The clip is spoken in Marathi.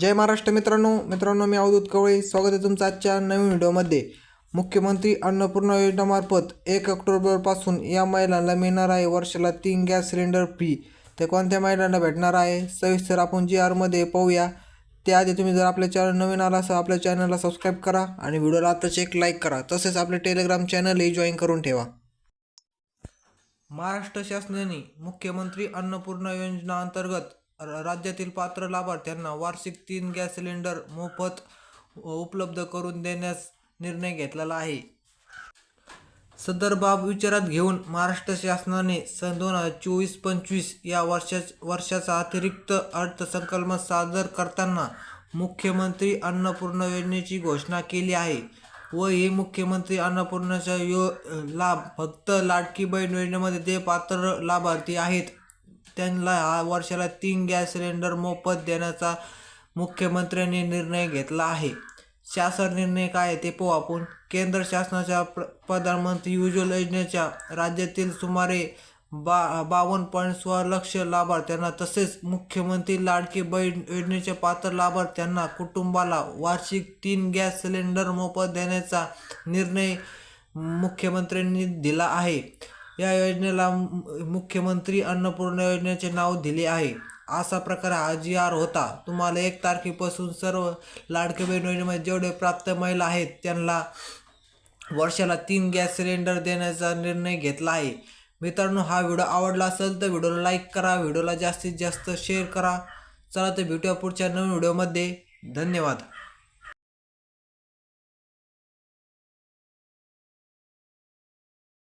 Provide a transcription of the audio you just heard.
जय महाराष्ट्र मित्रांनो. मित्रांनो मी अवधूत कवळे. स्वागत आहे तुमचं आजच्या नवीन व्हिडिओमध्ये. मुख्यमंत्री अन्नपूर्णा योजनेमार्फत एक ऑक्टोबरपासून या महिलांना मिळणार आहे वर्षाला तीन गॅस सिलेंडर फ्री. ते कोणत्या महिलांना भेटणार आहे? सविस्तर आपण जी आरमध्ये पाहूया. त्याआधी तुम्ही जर आपल्या चॅनल नवीन आला असा आपल्या चॅनलला सबस्क्राईब करा आणि व्हिडिओला आताच एक लाईक करा. तसेच आपले टेलिग्राम चॅनलही जॉईन करून ठेवा. महाराष्ट्र शासनाने मुख्यमंत्री अन्नपूर्णा योजना अंतर्गत राज्यातील पात्र लाभार्थ्यांना वार्षिक तीन गॅस सिलेंडर मोफत उपलब्ध करून देण्यास निर्णय घेतलेला आहे. सदर बाब विचारात घेऊन महाराष्ट्र शासनाने सन दोन हजार चोवीस पंचवीस या वर्षा वर्षाचा अतिरिक्त अर्थसंकल्प सादर करताना मुख्यमंत्री अन्नपूर्णा योजनेची घोषणा केली आहे व हे मुख्यमंत्री अन्नपूर्णाचा यो लाभ फक्त लाडकी बहीण योजनेमध्ये ते पात्र लाभार्थी आहेत. त्यांना हा वर्षाला तीन गॅस सिलेंडर मोफत देण्याचा मुख्यमंत्र्यांनी निर्णय घेतला आहे. शासन निर्णय काय आहे ते पाहू आपण. केंद्र शासनाच्या प्र प्रधानमंत्री उज्ज्वल योजनेच्या राज्यातील सुमारे बा बावन्न पॉईंट सोळा लक्ष लाभार्थ्यांना तसेच मुख्यमंत्री लाडकी बहीण योजनेच्या पात्र लाभार्थ्यांना कुटुंबाला वार्षिक तीन गॅस सिलेंडर मोफत देण्याचा निर्णय मुख्यमंत्र्यांनी दिला आहे. या योजनेला मुख्यमंत्री अन्नपूर्णा योजनेचे नाव दिले आहे. असा प्रकार हा जी आर होता. तुम्हाला एक तारखेपासून सर्व लाडके बहीण योजनेमध्ये जेवढे प्राप्त महिला आहेत त्यांना वर्षाला तीन गॅस सिलेंडर देण्याचा निर्णय घेतला आहे. मित्रांनो हा व्हिडिओ आवडला असेल तर व्हिडिओला लाईक करा व्हिडिओला जास्तीत जास्त शेअर करा. चला तर भेटूया पुढच्या नवीन व्हिडिओमध्ये. धन्यवाद.